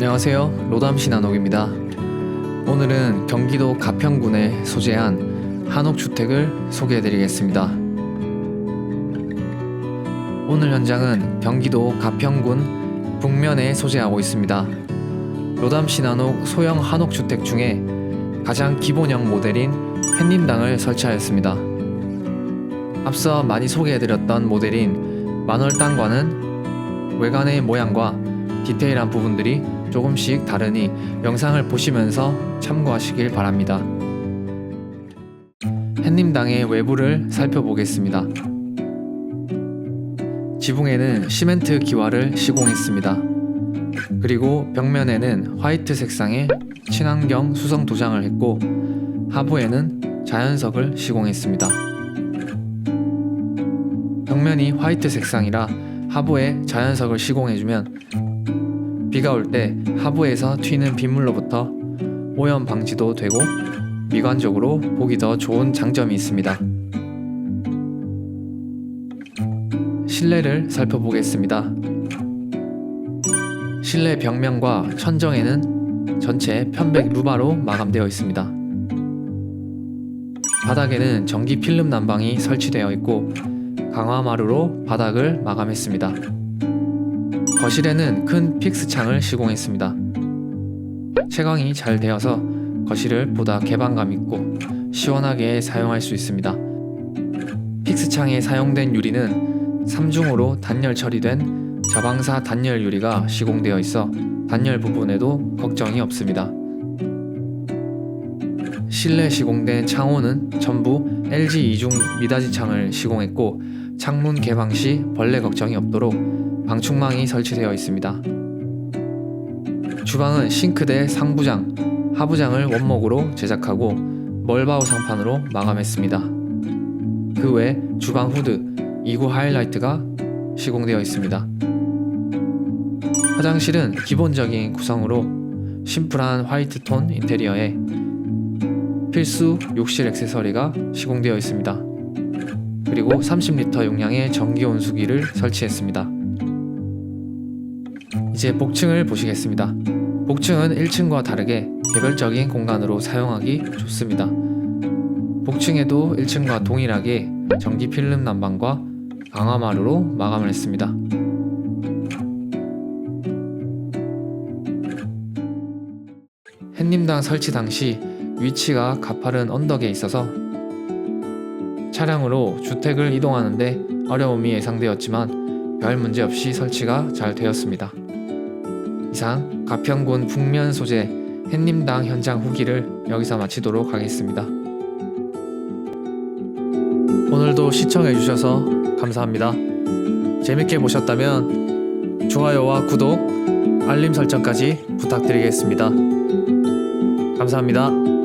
안녕하세요. 로담시 나녹입니다. 오늘은 경기도 가평군에 소재한 한옥주택을 소개해드리겠습니다. 오늘 현장은 경기도 가평군 북면에 소재하고 있습니다. 로담시 나녹 소형 한옥주택 중에 가장 기본형 모델인 햇님당을 설치하였습니다. 앞서 많이 소개해드렸던 모델인 만월당과는 외관의 모양과 디테일한 부분들이 조금씩 다르니 영상을 보시면서 참고하시길 바랍니다. 햇님당의 외부를 살펴보겠습니다. 지붕에는 시멘트 기와를 시공했습니다. 그리고 벽면에는 화이트 색상의 친환경 수성 도장을 했고 하부에는 자연석을 시공했습니다. 벽면이 화이트 색상이라 하부에 자연석을 시공해주면 비가 올 때 하부에서 튀는 빗물로부터 오염 방지도 되고 미관적으로 보기 더 좋은 장점이 있습니다. 실내를 살펴보겠습니다. 실내 벽면과 천정에는 전체 편백 루바로 마감되어 있습니다. 바닥에는 전기 필름 난방이 설치되어 있고 강화마루로 바닥을 마감했습니다. 거실에는 큰 픽스 창을 시공했습니다. 채광이 잘 되어서 거실을 보다 개방감 있고 시원하게 사용할 수 있습니다. 픽스 창에 사용된 유리는 3중으로 단열 처리된 저방사 단열 유리가 시공되어 있어 단열 부분에도 걱정이 없습니다. 실내 시공된 창호는 전부 LG 이중 미닫이 창을 시공했고 창문 개방 시 벌레 걱정이 없도록 방충망이 설치되어 있습니다. 주방은 싱크대 상부장, 하부장을 원목으로 제작하고 멀바우 상판으로 마감했습니다. 그 외 주방 후드 2구 하이라이트가 시공되어 있습니다. 화장실은 기본적인 구성으로 심플한 화이트 톤 인테리어에 필수 욕실 액세서리가 시공되어 있습니다. 그리고 30리터 용량의 전기 온수기를 설치했습니다. 이제 복층을 보시겠습니다. 복층은 1층과 다르게 개별적인 공간으로 사용하기 좋습니다. 복층에도 1층과 동일하게 전기 필름 난방과 강화마루로 마감을 했습니다. 햇님당 설치 당시 위치가 가파른 언덕에 있어서 차량으로 주택을 이동하는데 어려움이 예상되었지만 별 문제 없이 설치가 잘 되었습니다. 이상 가평군 북면 소재 햇님당 현장 후기를 여기서 마치도록 하겠습니다. 오늘도 시청해주셔서 감사합니다. 재밌게 보셨다면 좋아요와 구독, 알림 설정까지 부탁드리겠습니다. 감사합니다.